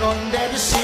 건데도 싫 그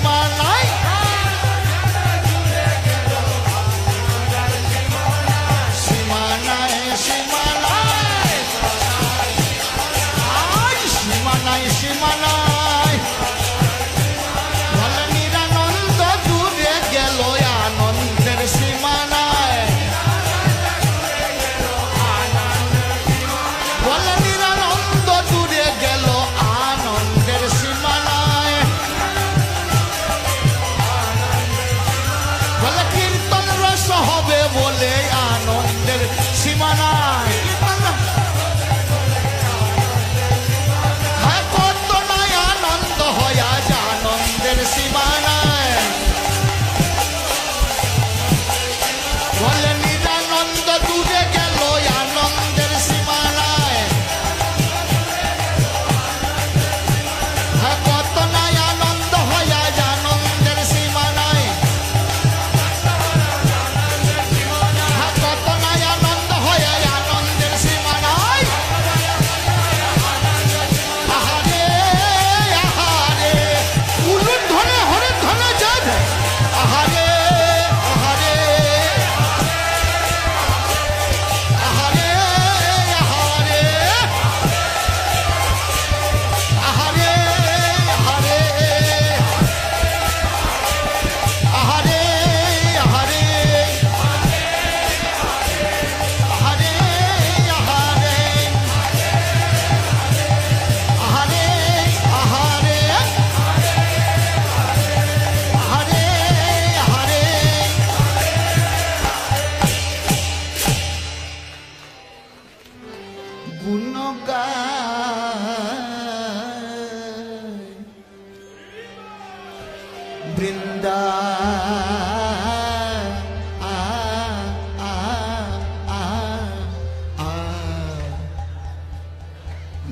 বৃন্দা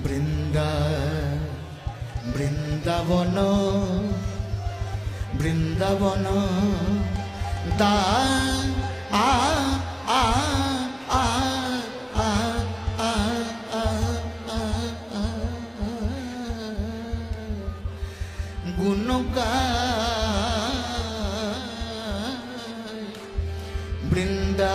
বৃন্দা বৃন্দাবন বৃন্দাবন দা আ Brinda.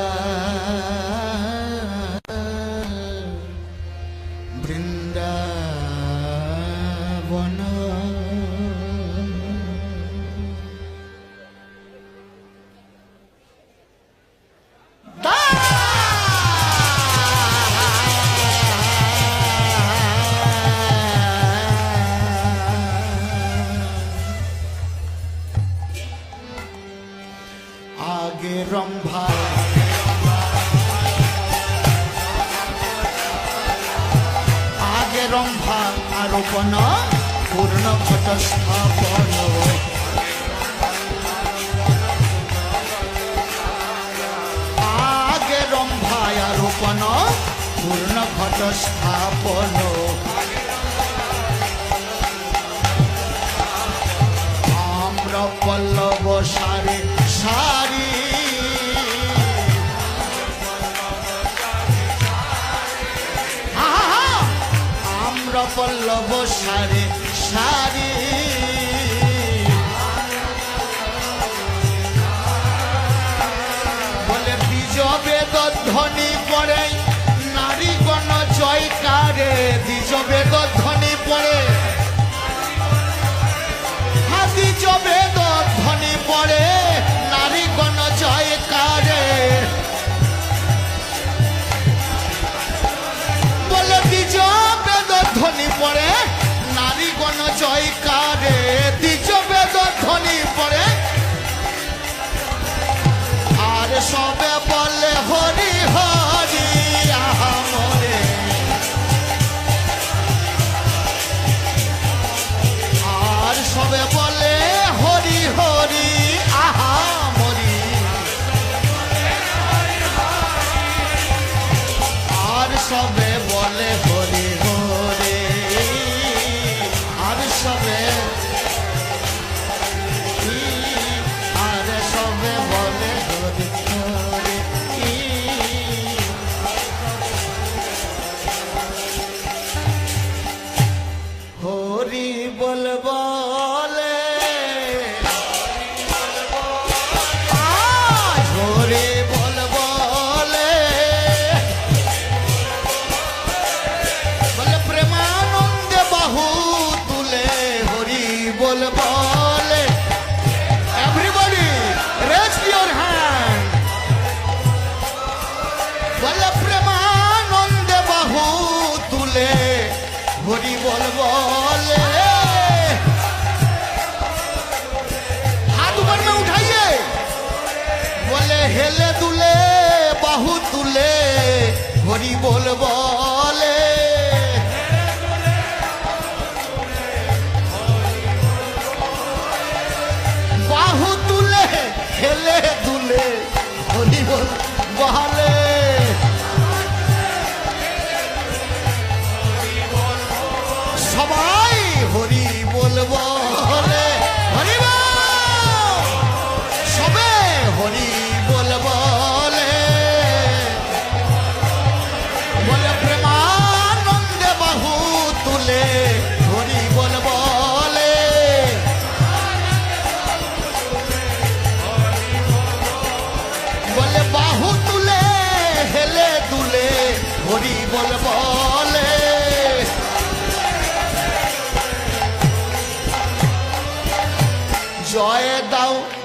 Brahma आरोपण पूर्णपटस्थापन आगे ब्रह्माय आरोपण पूर्णपटस्थापन आम्रपल সারে সারে amor, ¿eh? বলে প্রেমানন্দে বাহু তুলে হরি বল বলে। হাত উপর মে উঠাইয়ে, বলে হেলে তুলে বাহু তুলে হরি বল বল।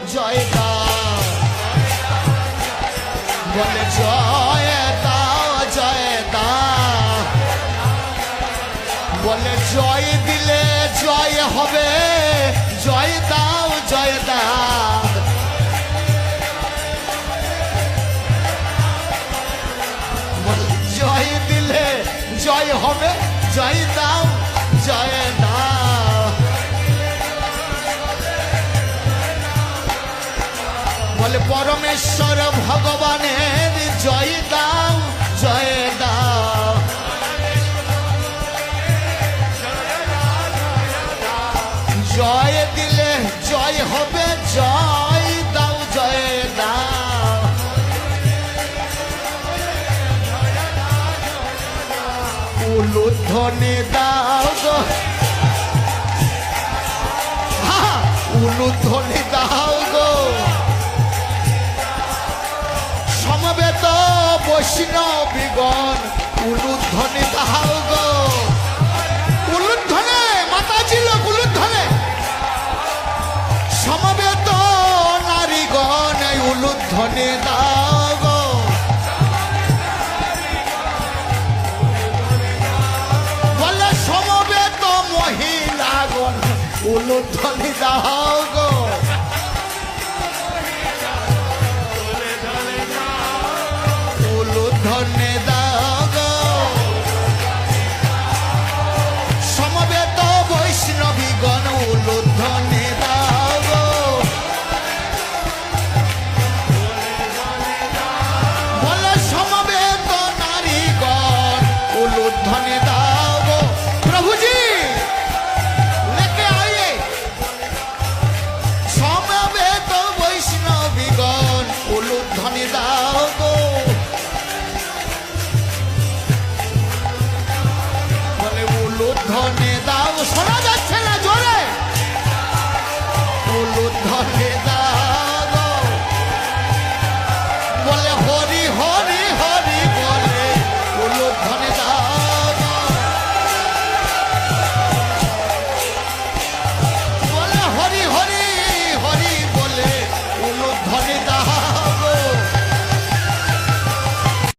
জয় দাও বলে জয় দাও জয় দাও বলে জয় দিলে জয় হবে জয় দাও জয় দাও বলে জয় দিলে জয় হবে জয় দাও জয় দাও পরমেশ্বর, ভগবানের জয় দাও জয় দাও। জয় দিলে জয় হবে, জয় দাও জয় দাও। উলুধ্বনি দাও উলুধ্বনি বৈষ্ণবীগণ উলুধ্বনি দাও গো। উলুধ্বনে মাতাজি লোক উলুধ্বনে সমবেত নারীগণ উলুধ্বনি দাও গো। বলে সমবেত মহিলাগণ, উলুধ্বনি দাও